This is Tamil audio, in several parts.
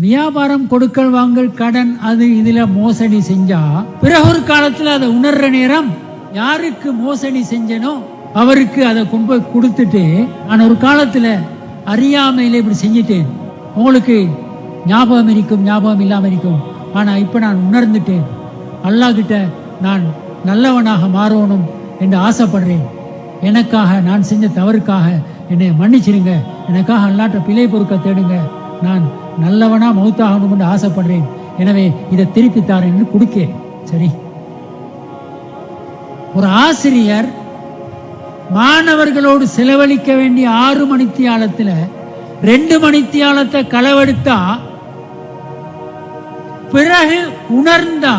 வியாபாரம் கொடுக்கல் வாங்கல் கடன் அது இதுல மோசடி செஞ்சா பிறகு ஒரு காலத்துல அதை உணர்ற நேரம் யாருக்கு மோசடி செஞ்சனோ அவருக்கு அதை கொண்டு போய் கொடுத்துட்டு நான் ஒரு காலத்துல அறியாமையில இப்படி செஞ்சிட்டேன். உங்களுக்கு ஞாபகம் இருக்கும் ஞாபகம் இல்லாம இருக்கும். ஆனா இப்ப நான் உணர்ந்துட்டேன். அல்லாஹ் கிட்ட நான் நல்லவனாக மாறணும் என்று ஆசைப்படுறேன். எனக்காக நான் செஞ்ச தவறுக்காக என்னை மன்னிச்சிருங்க. எனக்காக அல்லாட்ட பிழை பொறுக்க தேடுங்க. நான் நல்லவனா மௌத்தாகணும் என்று ஆசைப்படுறேன். எனவே இதை திருப்பி தாரேன் என்று கொடுக்க சரி. ஒரு ஆசிரியர் மாணவர்களோடு செலவழிக்க வேண்டிய ஆறு மணித்தியாலத்தில் ரெண்டு மணித்தியாலத்தை களவெடுத்தா பிறகு உணர்ந்தா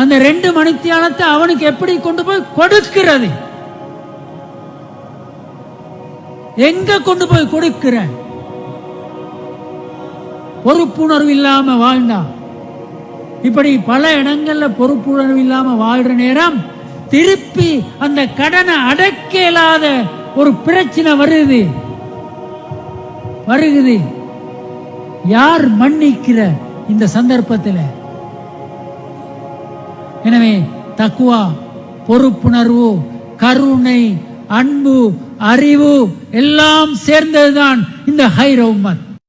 அந்த ரெண்டு மணித்தியாலத்தை அவனுக்கு எப்படி கொண்டு போய் கொடுக்கிறது? எங்க கொண்டு போய் கொடுக்கிறேன் பொறுப்புணர்வு இல்லாம வாழ்ந்தான் இப்படி பல இடங்கள்ல பொறுப்புணர்வு இல்லாம வாழ்ற நேரம் திருப்பி அந்த கடனை அடக்க இயலாத ஒரு பிரச்சனை வருது. வருகுது. யார் மன்னிக்கிற இந்த சந்தர்ப்பத்தில்? எனவே தக்குவா பொறுப்புணர்வு கருணை அன்பு அறிவு எல்லாம் சேர்ந்ததுதான் இந்த ஹைரவுமன்